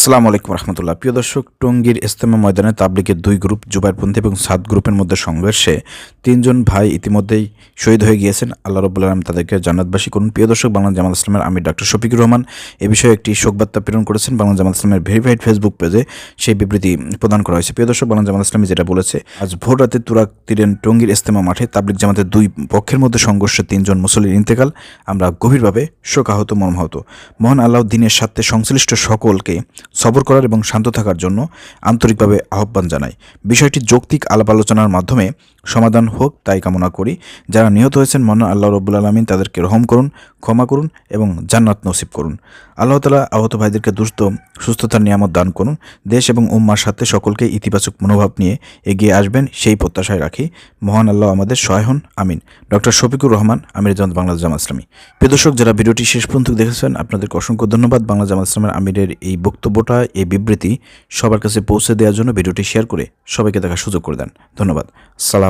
আসসালামু আলাইকুম রহমতুল্লাহ। প্রিয় দর্শক, টঙ্গীর ইস্তেমা ময়দানে তাবলিকের দুই গ্রুপ জুবাইরপন্থী এবং সাত গ্রুপের মধ্যে সংঘর্ষে তিনজন ভাই ইতিমধ্যেই শহীদ হয়ে গিয়েছেন। আল্লাহ রব্বুল আলম তাদেরকে জান্নাতবাসী করুন। প্রিয় দর্শক, বাংলা জামাত ইসলামের আমির ডক্টর শফিকুর রহমান এ বিষয়ে একটি শোকবার্তা প্রেরণ করেছেন। বাংলা জামাত ইসলামের ভেরিফাইড ফেসবুক পেজে সেই বিবৃতি প্রদান করা হয়েছে। প্রিয় দর্শক, বাংলা জামাত ইসলামী যেটা বলেছে, আজ ভোর রাতে তুরাক তীরেন টঙ্গীর ইস্তেমা মাঠে তাবলিক জামাতের দুই পক্ষের মধ্যে সংঘর্ষে তিনজন মুসল্লির ইন্তেকাল। আমরা গভীরভাবে শোকাহত, মর্মাহত। মহান আল্লাহ দিনের সাথে সংশ্লিষ্ট সকলকে সবর করার এবং শান্ত থাকার জন্য আন্তরিকভাবে আহ্বান জানাই। বিষয়টি যৌক্তিক আলাপ আলোচনার মাধ্যমে সমাধান হোক, তাই কামনা করি। যারা নিহত হয়েছেন, মহান আল্লাহ রব্বুল আলমিন তাদেরকে রহম করুন, ক্ষমা করুন এবং জান্নাত নসিব করুন। আল্লাহ তালা আহত ভাইদেরকে দুস্থ সুস্থতার নিয়ামত দান করুন। দেশ এবং উম্মার সাথে সকলকে ইতিবাচক মনোভাব নিয়ে এগিয়ে আসবেন, সেই প্রত্যাশায় রাখি। মহান আল্লাহ আমাদের সহায় হন, আমিন। ডক্টর শফিকুর রহমান, আমির জামাত বাংলাদেশ জামাত ইসলামী। প্রিয় দর্শক, যারা ভিডিওটি শেষ পর্যন্ত দেখেছেন, আপনাদেরকে অসংখ্য ধন্যবাদ। বাংলা জামাত ইসলামের আমিরের এই বক্তব্যটা, এই বিবৃতি সবার কাছে পৌঁছে দেওয়ার জন্য ভিডিওটি শেয়ার করে সবাইকে দেখার সুযোগ করে দেন। ধন্যবাদ। সালামু